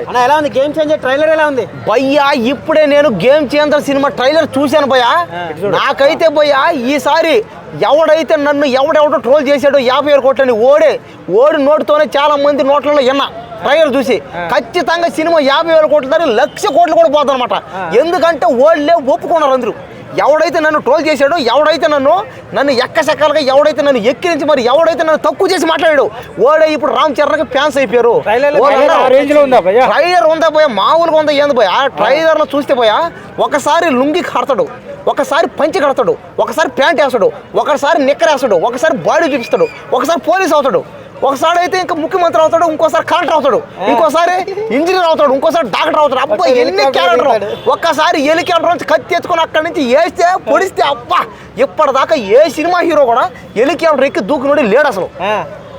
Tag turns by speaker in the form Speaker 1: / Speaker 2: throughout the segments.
Speaker 1: అన్న ఎలా ఉంది? గేమ్ చేంజర్ ట్రైలర్ ఎలా ఉంది?
Speaker 2: భయ్యా ఇప్పుడే నేను గేమ్ చేంజర్ సినిమా ట్రైలర్ చూశాను భయ్యా. నాకైతే భయ్యా ఈసారి ఎవడైతే నన్ను ఎవడెవడో ట్రోల్ చేశాడో యాభై వేల కోట్లని ఓడే ఓడి నోటితోనే చాలా మంది నోట్లలో విన్నా ట్రైలర్ చూసి. ఖచ్చితంగా సినిమా యాభై వేల కోట్ల లక్ష కోట్లు కూడా పోతుంది అనమాట ఎందుకంటే ఓళ్ళే ఒప్పుకున్నారు అందరూ. ఎవడైతే నన్ను ట్రోల్ చేశాడో ఎవడైతే నన్ను నన్ను ఎక్కసెక్కలుగా ఎవడైతే నన్ను ఎక్కిరించి మరి ఎవడైతే నన్ను తక్కువ చేసి మాట్లాడాడు ఓడే ఇప్పుడు రామ్ చరణ్కి ఫ్యాన్స్ అయిపోయారు.
Speaker 1: ట్రైలర్ ఉందా
Speaker 2: పోయా మామూలుగా ఉందా ఏంది పోయా ట్రైలర్లో చూస్తే పోయా ఒకసారి లుంగి కడతాడు ఒకసారి పంచి కడతాడు ఒకసారి ప్యాంట్ వేస్తాడు ఒకసారి నిక్కర్ వేస్తాడు ఒకసారి బాడీ చూపిస్తాడు ఒకసారి పోలీస్ అవుతాడు. ఒకసారి అయితే ఇంకా ముఖ్యమంత్రి అవుతాడు ఇంకోసారి కలెక్టర్ అవుతాడు. ఇంకోసారి ఇంజనీర్ అవుతాడు ఇంకోసారి డాక్టర్ అవుతాడు. అబ్బా ఎన్ని క్యారెక్టర్. ఒక్కసారి హెలికాప్టర్ నుంచి కత్తి ఎత్తుకొని అక్కడి నుంచి వేస్తే పొడిస్తే అబ్బా ఇప్పటిదాకా ఏ సినిమా హీరో కూడా హెలికాప్టర్ ఎక్కి దూకునోడి లేడు అసలు.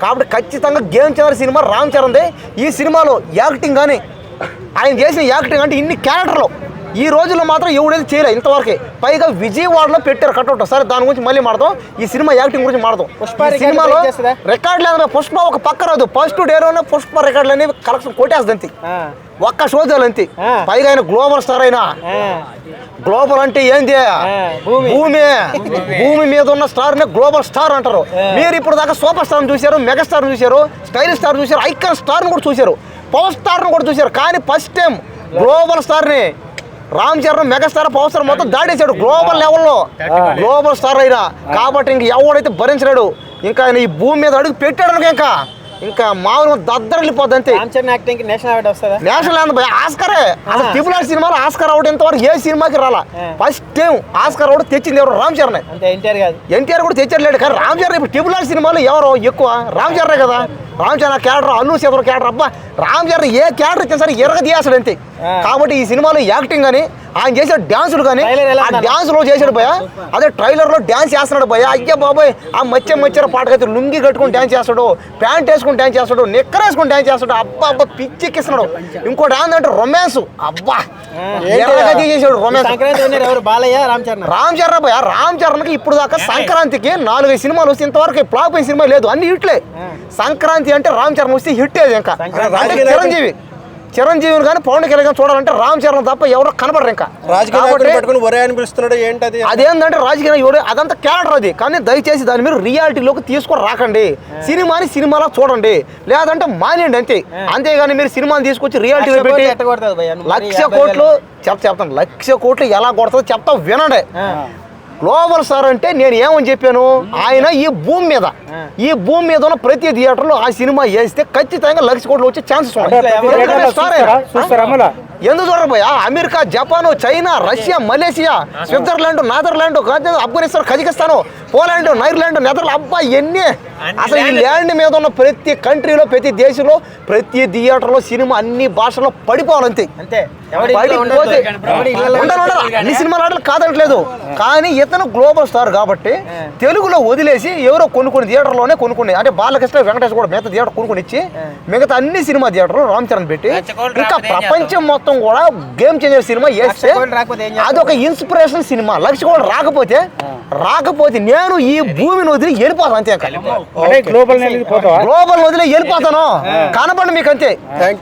Speaker 2: కాబట్టి ఖచ్చితంగా గేమ్ చేంజర్ సినిమా రామ్ చరణ్దే. ఈ సినిమాలో యాక్టింగ్ కానీ ఆయన చేసిన యాక్టింగ్ అంటే ఇన్ని క్యారెక్టర్లు. ఈ రోజుల్లో మాత్రం ఎవడైతే చేయలే ఇంతవరకే. పైగా విజయవాడలో పెట్టారు కట్అవుట్. సరే దాని గురించి మళ్ళీ మాడదాం ఈ సినిమా యాక్టింగ్ గురించి మాడదాం
Speaker 1: పుష్ప
Speaker 2: సినిమాలో
Speaker 1: break చేస్తుందా?
Speaker 2: రికార్డ్ లేదు పుష్ప ఒక పక్క రాదు. ఫస్ట్ డేలోనే పుష్ప రికార్డులు అనేవి కలెక్షన్ కొట్టేస్తుంది ఒక్క షోజాలు అంతే. పైగా ఆయన గ్లోబల్ స్టార్ అయినా. గ్లోబల్ అంటే ఏంది?
Speaker 1: భూమి.
Speaker 2: భూమి. మీద ఉన్న స్టార్ని గ్లోబల్ స్టార్ అంటారు. మీరు ఇప్పుడు దాకా సూపర్ స్టార్ చూశారు మెగా స్టార్ చూశారు స్టైల్ స్టార్ చూశారు ఐకాన్ స్టార్ కూడా చూశారు పవర్ స్టార్ కూడా చూశారు. కానీ first time global స్టార్ని Ram Charan mega star power star మొత్తం దాడేశాడు గ్లోబల్ లెవెల్లో గ్లోబల్ స్టార్ అయినా. కాబట్టి ఇంక ఎవడైతే భరించలేడు ఇంకా ఆయన ఈ భూమి మీద అడుగు పెట్టాడు అనుకో ఇంకా. ఇంకా మామూలుగా దద్దరిల్లిపోద్ది అంతే.
Speaker 1: నేషనల్ అవార్డు
Speaker 2: ఆస్కరే. అసలు ట్రిపుల్ ఆర్ సినిమాలో ఆస్కర్ అవార్డు ఇంతవరకు ఏ సినిమాకి రాలా. ఫస్ట్ టైం ఆస్కర్ అవార్డు తెచ్చింది ఎవరు? రామ్ చరణ్.
Speaker 1: ఎన్టీఆర్
Speaker 2: కూడా తెచ్చట్లేడు కానీ రామ్ చరణ్ ఇప్పుడు ట్రిపుల్ ఆర్ సినిమాలో ఎవరు? ఎక్కువ. రామ్ చరణే కదా. రామ్ చరణ్ క్యారెక్టర్ అల్లు సేవర్ క్యారెక్టర్. అబ్బా రామ్ చరణ్ ఏ క్యారెక్టర్ ఇచ్చినా సరే ఎరగ తీయాల్సాడు అంతే. కాబట్టి ఈ సినిమాలో యాక్టింగ్ కానీ ఆయన చేసే డాన్సులు కానీ ఆ
Speaker 1: ఉందన్న?
Speaker 2: డాన్స్లో చేశాడు భయ అదే ట్రైలర్లో డాన్స్ చేస్తున్నాడు భయ అయ్యా బాబాయ్. ఆ మచ్చ మచ్చర పాటకైతే లుంగి కట్టుకుని డాన్స్ చేస్తాడు ప్యాంట్ వేసుకుని డాన్స్ చేస్తాడు నిక్కర్ వేసుకుని డాన్స్ చేస్తాడు. అబ్బా అబ్బా పిచ్చెక్కిస్తున్నాడు. ఇంకోటి ఏంటంటే రొమాన్స్. అబ్బా. ఎర్రగా రొమాన్స్.
Speaker 1: బాలయ్య రామ్ చరణ్?
Speaker 2: రామ్ చరణ్ భయ రామ్ చరణ్కి ఇప్పుడు దాకా సంక్రాంతికి నాలుగైదు సినిమాలు వస్తే ఇంతవరకు ఫ్లాప్ అయిన సినిమా లేదు. అన్ని హిట్లే. సంక్రాంతి అంటే రామ్ చరణ్ వస్తే హిట్ అది ఇంకా? చిరంజీవి. చిరంజీవిని కానీ పవన్ కళ్యాణ్ కానీ చూడాలంటే రామ్ చరణ్ తప్ప ఎవరు కనబడరు ఇంకా.
Speaker 3: పిలుస్తున్నాడు ఏంటది?
Speaker 2: అదేంటంటే రాజకీయ అదంతా క్యారెక్టర్ అది. కానీ దయచేసి దాని మీరు రియాలిటీలోకి తీసుకొని రాకండి. సినిమాని సినిమాలో చూడండి. లేదంటే మానేయండి అంతే. అంతేగాని మీరు సినిమాని తీసుకొచ్చి రియాలిటీలో
Speaker 1: లక్ష
Speaker 2: పెట్టి లక్ష కోట్లు. చెప్తా చెప్తాను. లక్ష కోట్లు ఎలా కొడుతుందో చెప్తా వినండి. గ్లోబల్ స్టార్ అంటే నేను ఏమని చెప్పాను? ఆయన ఈ భూమి మీద ఈ భూమి మీద ఉన్న ప్రతి థియేటర్లో ఆ సినిమా వేస్తే ఖచ్చితంగా లక్ష కోట్లు వచ్చే ఛాన్సెస్
Speaker 1: అంటే
Speaker 2: ఎందుకు చూడరు భయ్యా? America Japan China Russia Malaysia Switzerland Netherland Afghanistan Kazakhstan Poland Ireland Netherland. అబ్బా ఎన్ని? అసలు ఈ ల్యాండ్ మీద ఉన్న ప్రతి కంట్రీలో ప్రతి దేశంలో ప్రతి థియేటర్లో సినిమా అన్ని భాషల్లో పడిపోవాలంతే
Speaker 1: అంతే.
Speaker 2: అన్ని సినిమాలు ఆటలు కాదనట్లేదు కానీ ఇతను గ్లోబల్ స్టార్ కాబట్టి తెలుగులో వదిలేసి ఎవరో కొన్ని కొన్ని థియేటర్లోనే కొనుక్కుని అంటే బాలకృష్ణ వెంకటేష్ కూడా మిగతా థియేటర్ కొనుక్కొని ఇచ్చి మిగతా అన్ని సినిమా థియేటర్లు రామ్ చరణ్ పెట్టి ఇంకా ప్రపంచం మొత్తం కూడా గేమ్ చేంజర్ సినిమా వేస్తే? అదొక ఇన్స్పిరేషన్ సినిమా. లక్ష కూడా రాకపోతే రాకపోతే నేను ఈ భూమిని వదిలి వెళ్ళిపోతాను అంతే
Speaker 4: గ్లోబల్ నెలకి పోతావా?
Speaker 2: గ్లోబల్ వదిలి వెళ్ళిపోతాను. కనపడి మీకు అంతే
Speaker 3: థ్యాంక్